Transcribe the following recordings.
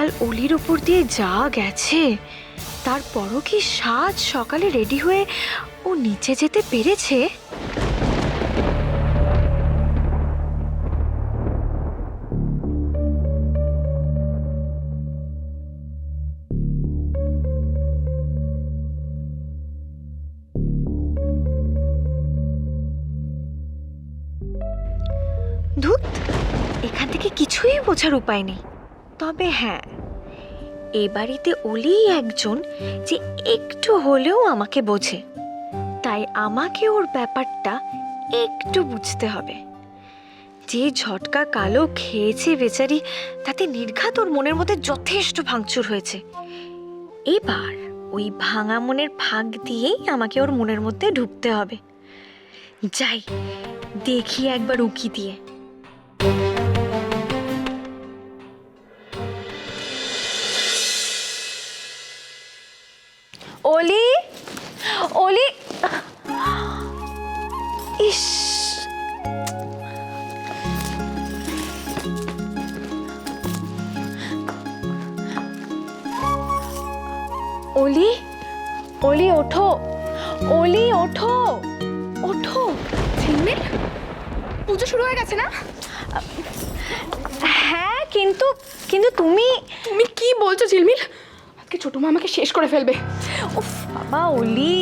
কাল অলির ওপর দিয়ে যা গেছে তারপরও কি সাজ সকালে রেডি হয়ে ও নিচে যেতে পেরেছে। ধুত, এখান থেকে কিছুই বোঝার উপায় নেই। তবে হ্যাঁ এ বাড়িতে অলিই একজন যে একটু হলেও আমাকে বোঝে। তাই আমাকে ওর ব্যাপারটা একটু বুঝতে হবে। যে ঝটকা কালো খেয়েছে বেচারি, তাতে নির্ঘাত ওর মনের মধ্যে যথেষ্ট ভাঙচুর হয়েছে। এবার ওই ভাঙা মনের ফাঁক দিয়েই আমাকে ওর মনের মধ্যে ঢুকতে হবে। যাই, দেখি একবার উকি দিয়ে। অলি অলি ইস অলি অলি ওঠো। অলি ওঠো। ওঠো। ঝিলমিল পুজো শুরু হয়ে গেছে না? হ্যাঁ কিন্তু কিন্তু তুমি তুমি কি বলছো ঝিলমিল? আজকে ছোট মা আমাকে শেষ করে ফেলবে। বাবা ওলি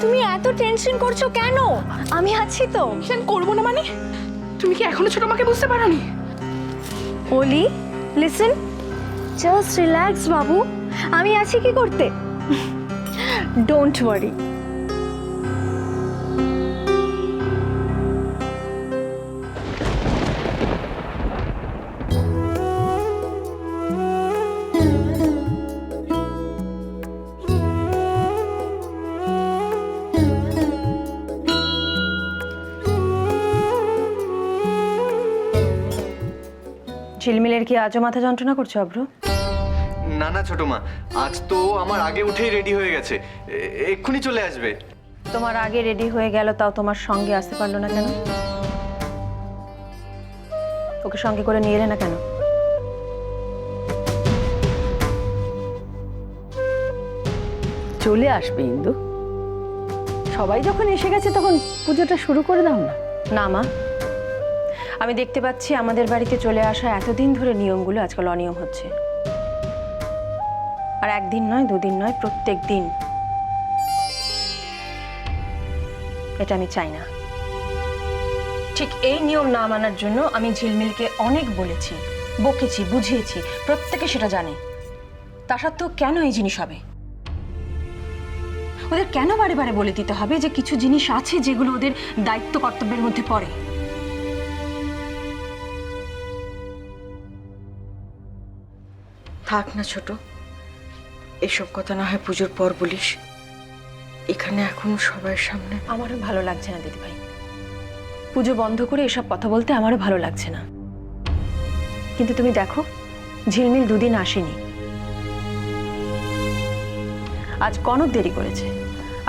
তুমি এত টেনশন করছ কেন? আমি আছি তো। সেন করব না মানে? তুমি কি এখনও ছোট মাকে বুঝতে পারোনি? ওলি লিসেন জাস্ট রিল্যাক্স বাবু আমি আছি কি করতে? ডোন্ট ওয়ারি ঝিলমিলের কি আজও মাথা যন্ত্রণা করছে অভ্র? না না ছোট মা আজ তো আমার আগে উঠেই রেডি হয়ে গেছে। এ- এক্ষুনি চলে আসবে। তোমার আগে রেডি হয়ে গেল তাও তোমার সঙ্গে আসতে পারল না কেন? ওকে সঙ্গে করে নিয়ে এলে না কেন? চলে আসবে ইন্দু। সবাই যখন এসে গেছে তখন পুজোটা শুরু করে দাও না। না মা। আমি দেখতে পাচ্ছি আমাদের বাড়িতে চলে আসা এতদিন ধরে নিয়মগুলো আজকাল অনিয়ম হচ্ছে। আর একদিন নয়, দুদিন নয়, প্রত্যেক দিন। এটা আমি চাই না। ঠিক এই নিয়ম না মানার জন্য আমি ঝিলমিলকে অনেক বলেছি, বকেছি, বুঝিয়েছি, প্রত্যেকে সেটা জানে। তা সত্ত্বেও কেন এই জিনিস হবে? ওদের কেন বারে বারে বলে দিতে হবে যে কিছু জিনিস আছে যেগুলো ওদের দায়িত্ব কর্তব্যের মধ্যে পড়ে? থাক না ছোট। এসব কথা না হয় পুজোর পর বলিস। এখানে এখন সবার সামনে। আমারও ভালো লাগছে না দিদিভাই পুজো বন্ধ করে এসব কথা বলতে আমারও ভালো লাগছে না। কিন্তু তুমি দেখো ঝিলমিল দুদিন আসেনি। আজ কনক দেরি করেছে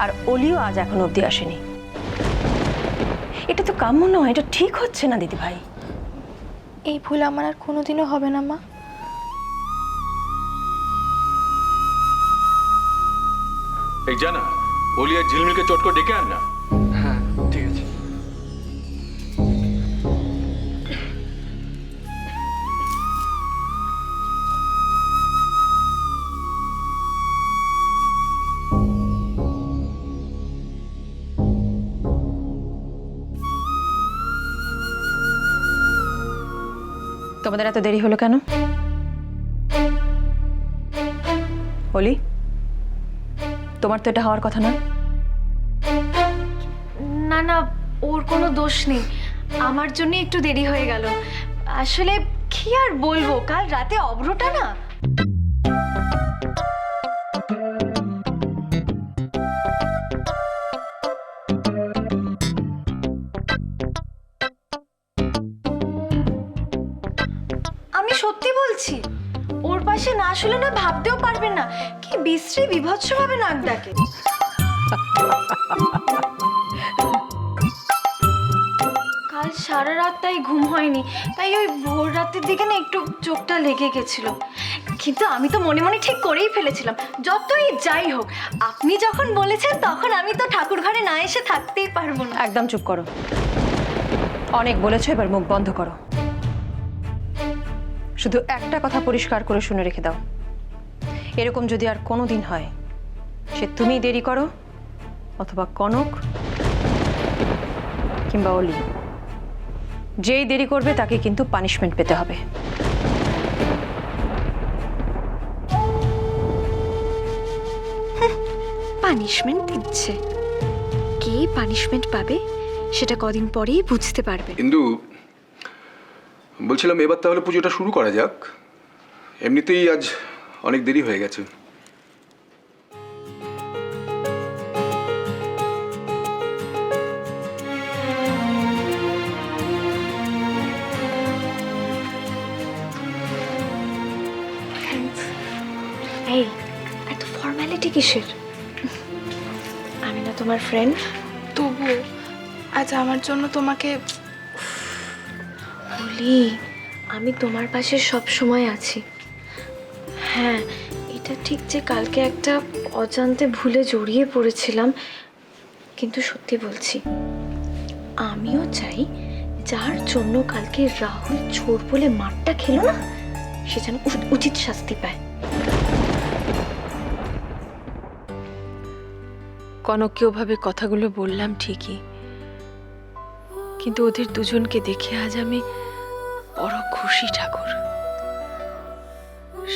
আর অলিও আজ এখন অবধি আসেনি। এটা তো কাম্য নয় এটা ঠিক হচ্ছে না দিদিভাই এই ভুল আমার আর কোনোদিনও হবে না মা। এই জানা অলি আর ঝিলমিলকে চট করে ডেকে আন না হ্যাঁ ঠিক আছে তোমাদের এত দেরি হলো কেন অলি তোমার তো এটা হওয়ার কথা না? না না, ওর কোনো দোষ নেই। আমার জন্য একটু দেরি হয়ে গেল। আসলে কি আর বলব, কাল রাতে অভ্রটা না? আমি সত্যি বলছি পাশে না শুলে না ভাবতেও পারবেন না। কি বিশ্রী বিভৎস ভাবে নাক ডাকে। কাল সারা রাত তাই ঘুম হয়নি। তাই ওই ভোর রাতের দিকে না একটু চোখটা লেগে গেছিল। কিন্তু আমি তো মনে মনে ঠিক করেই ফেলেছিলাম। যতই যাই হোক, আপনি যখন বলেছেন তখন আমি তো ঠাকুর ঘরে না এসে থাকতেই পারব না। একদম চুপ করো। অনেক বলেছ, এবার মুখ বন্ধ করো। শুধু একটা কথা পরিষ্কার করে শুনে রেখে দাও। এরকম যদি আর কোনো দিন হয় সে তুমি দেরি করো অথবা কনক কিংবা অলি। যেই দেরি করবে তাকে কিন্তু পানিশমেন্ট পেতে হবে। পানিশমেন্ট দিচ্ছে। কে পানিশমেন্ট পাবে সেটা কদিন পরেই বুঝতে পারবে। কিন্তু বলছিলাম এবার তাহলে পুজোটা শুরু করা যাক। এমনিতেই আজ অনেক দেরি হয়ে গেছে। এই এত ফর্মালিটি কিসের? আমি না তোমার ফ্রেন্ড তবু আজ আমার জন্য তোমাকে বলি, আমি তোমার পাশে সব সময় আছি। হ্যাঁ এটা ঠিক যে কালকে একটা অজান্তে ভুলে জড়িয়ে পড়েছিলাম, কিন্তু সত্যি বলছি, আমিও চাই যার জন্য কালকে রাহুল চোর বলে মারটা খেলো না, সে যেন উচ- উচিত শাস্তি পায়। কনককে ওভাবে কথাগুলো বললাম ঠিকই, কিন্তু ওদের দুজনকে দেখে আজ আমি খুশি ঠাকুর।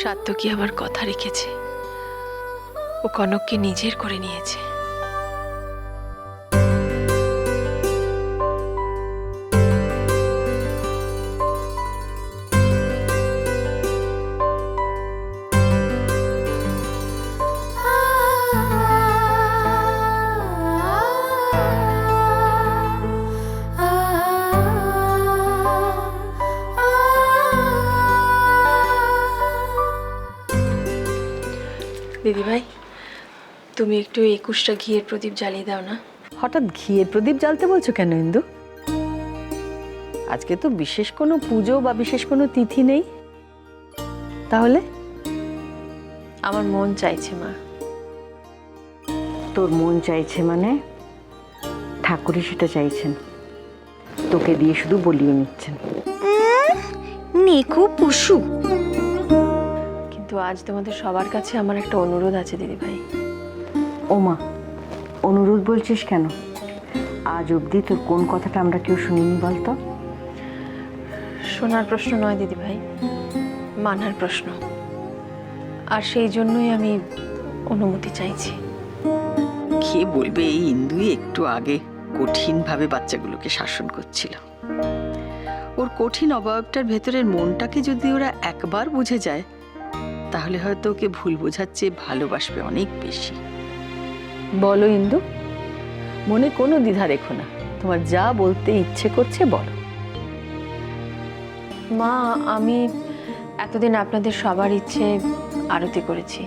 সাত্য কি আমার কথা রেখেছে? ও কনককে নিজের করে নিয়েছে। দিদিভাই তুমি একটু একুশটা ঘিয়ের প্রদীপ জ্বালিয়ে দাও না। হঠাৎ ঘিয়ের প্রদীপ জ্বালতে বলছো কেন ইন্দু? আজকে তো বিশেষ কোনো পুজো বা বিশেষ কোনো তিথি নেই। তাহলে? আমার মন চাইছে মা। তোর মন চাইছে মানে? ঠাকুরই সেটা চাইছেন। তোকে দিয়ে শুধু বলিয়ে নিচ্ছেন। নেকু পশু। কিন্তু আজ তোমাদের সবার কাছে আমার একটা অনুরোধ আছে দিদিভাই। ওমা অনুরোধ বলছিস কেন? আজ অবধি তোর কোন কথাটা আমরা কেউ শুনিনি বলতো? শোনার প্রশ্ন নয় দিদিভাই। মানার প্রশ্ন। আর সেই জন্যই আমি অনুমতি চাইছি। কে বলবে এই ইন্দুই একটু আগে কঠিনভাবে বাচ্চাগুলোকে শাসন করছিল। ওর কঠিন অবয়বটার ভেতরের মনটাকে যদি ওরা একবার বুঝে যায় তাহলে হয়তো ওকে ভুল বোঝার চেয়ে ভালোবাসবে অনেক বেশি। বলো ইন্দু। মনে কোনো দ্বিধা রেখো না। তোমার যা বলতে ইচ্ছে করছে বলো। মা আমি এতদিন আপনাদের সবার ইচ্ছে আরতি করেছি।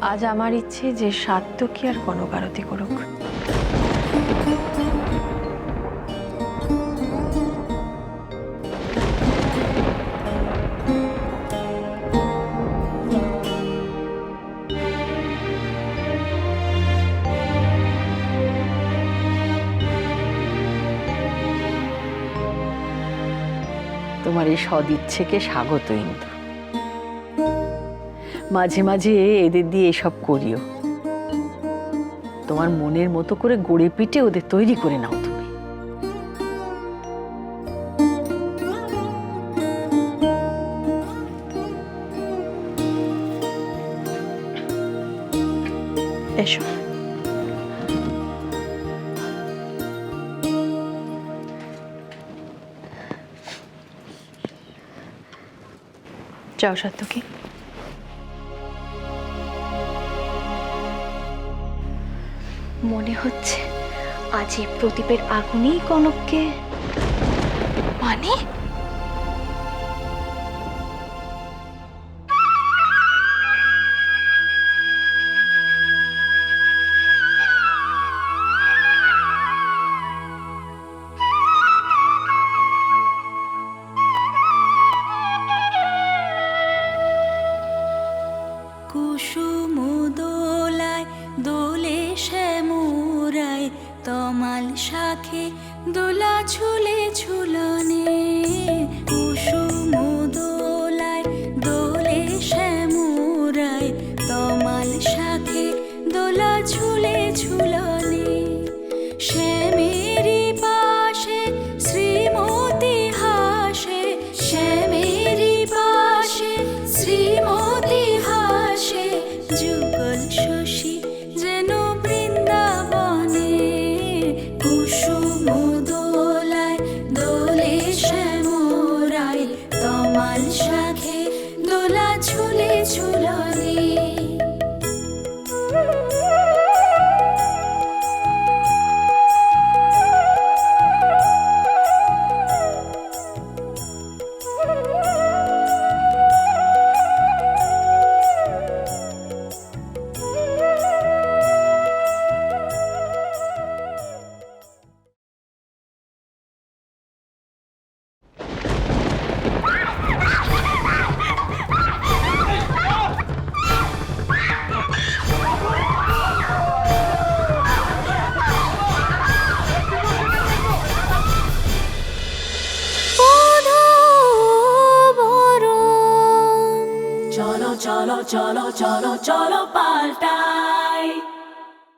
আজ আমার ইচ্ছে যে সাত্তকী আর কনক আরতি করুক। তোমার এই সদিচ্ছেকে স্বাগত ইন্দু মাঝে মাঝে এদের দিয়ে এসব করিও। তোমার মনের মতো করে গড়ে পিটে ওদের তৈরি করে নাও তুমি যাও সাত্তকী মনে হচ্ছে আজ এই প্রদীপের আগুনেই কনককে মানে? তমাল শাখে দোলা ঝুলে ঝুলনে।